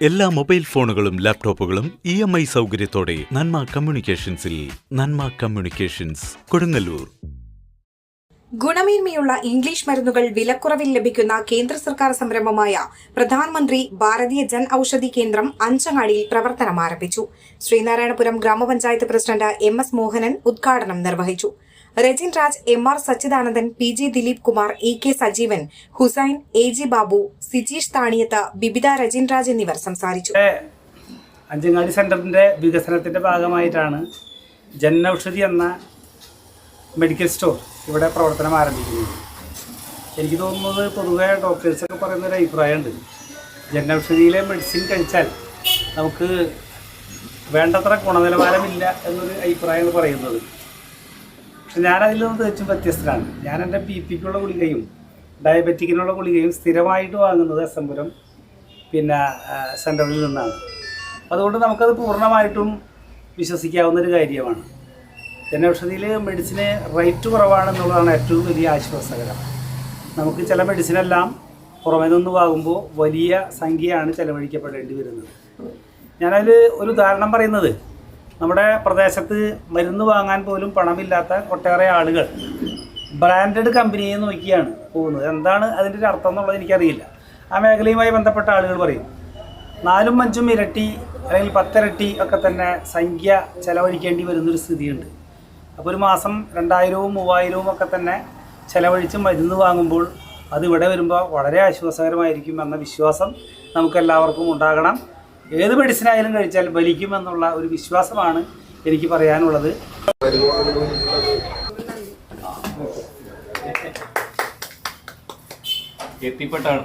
എല്ലാ മൊബൈൽ ഫോണുകളും ലാപ്ടോപ്പുകളും ഇ എം ഐ സൗകര്യത്തോടെ നന്മ കമ്മ്യൂണിക്കേഷൻസിൽ നന്മ കമ്മ്യൂണിക്കേഷൻസ് കൊടുങ്ങല്ലൂർ. ഗുണമേന്മയുള്ള ഇംഗ്ലീഷ് മരുന്നുകൾ വിലക്കുറവിൽ ലഭിക്കുന്ന കേന്ദ്ര സർക്കാർ സംരംഭമായ പ്രധാനമന്ത്രി ഭാരതീയ ജൻ ഔഷധി കേന്ദ്രം അഞ്ചങ്ങാടിയിൽ പ്രവർത്തനം ആരംഭിച്ചു ശ്രീനാരായണപുരം ഗ്രാമപഞ്ചായത്ത് പ്രസിഡന്റ് എം എസ് മോഹനൻ ഉദ്ഘാടനം നിർവഹിച്ചു. Rajin Raj M R Sachidanandan P G Dileep Kumar E K Sajeevan Hussain A G Babu Sijeesh Thaniyath Bibitha Rajin Raj എന്നിവർ സംസാരിച്ചു. അഞ്ചങ്ങാടി സെന്ററിന്റെ വികസനത്തിന്റെ ഭാഗമായിട്ടാണ് ജൻ ഔഷധി എന്ന മെഡിക്കൽ സ്റ്റോർ ഇവിടെ പ്രവർത്തനം ആരംഭിക്കുന്നത്. എനിക്ക് തോന്നുന്നത് പൊതുവേ ഡോക്ടേഴ്സൊക്കെ പറയുന്ന ഒരു അഭിപ്രായമുണ്ട്. ജനൌഷധിയിലെ മെഡിസിൻ കഴിച്ചാൽ നമുക്ക് വേണ്ടത്ര ഗുണനിലവാരമില്ല എന്നൊരു അഭിപ്രായമാണ് പറയുന്നത്. പക്ഷെ ഞാൻ അതിൽ നിന്ന് തികച്ചും വ്യത്യസ്തനാണ് ഞാൻ എന്റെ ബി പിക്കുള്ള ഗുളികയും ഡയബറ്റിക്കിനുള്ള ഗുളികയും സ്ഥിരമായിട്ട് വാങ്ങുന്നത് എസംപുരം പിന്നെ സെന്ററിൽ നിന്നാണ്. അതുകൊണ്ട് നമുക്കത് പൂർണമായിട്ടും വിശ്വസിക്കാവുന്ന ഒരു കാര്യമാണ്. ജനൌഷധിയിൽ മെഡിസിന് റേറ്റ് കുറവാണെന്നുള്ളതാണ് ഏറ്റവും വലിയ ആശ്വാസകരം. നമുക്ക് ചില മെഡിസിനെല്ലാം പുറമേ നിന്ന് വാങ്ങുമ്പോൾ വലിയ സംഖ്യയാണ് ചെലവഴിക്കപ്പെടേണ്ടി വരുന്നത്. ഞാനതിൽ ഒരു ഉദാഹരണം പറയുന്നത്. നമ്മുടെ പ്രദേശത്ത് മരുന്ന് വാങ്ങാൻ പോലും പണമില്ലാത്ത ഒട്ടേറെ ആളുകൾ ബ്രാൻഡഡ് കമ്പനിയെ നോക്കിയാണ് പോകുന്നത്. എന്താണ് അതിന്റെ ഒരു അർത്ഥം എന്നുള്ളത് എനിക്കറിയില്ല. ആ മേഖലയുമായി ബന്ധപ്പെട്ട ആളുകൾ പറയും നാലും അഞ്ചും ഇരട്ടി അല്ലെങ്കിൽ പത്തിരട്ടി ഒക്കെ തന്നെ സംഖ്യ ചെലവഴിക്കേണ്ടി വരുന്നൊരു സ്ഥിതിയുണ്ട്. അപ്പോൾ ഒരു മാസം രണ്ടായിരവും മൂവായിരവും ഒക്കെ തന്നെ ചെലവഴിച്ച് മരുന്ന് വാങ്ങുമ്പോൾ അതിവിടെ വരുമ്പോൾ വളരെ ആശ്വാസകരമായിരിക്കും എന്ന വിശ്വാസം നമുക്കെല്ലാവർക്കും ഉണ്ടാകണം. ഏത് മെഡിസിനായാലും കഴിച്ചാൽ വലിക്കുമെന്നുള്ള ഒരു വിശ്വാസമാണ് എനിക്ക് പറയാനുള്ളത്. എത്തിപ്പെട്ടാണ്.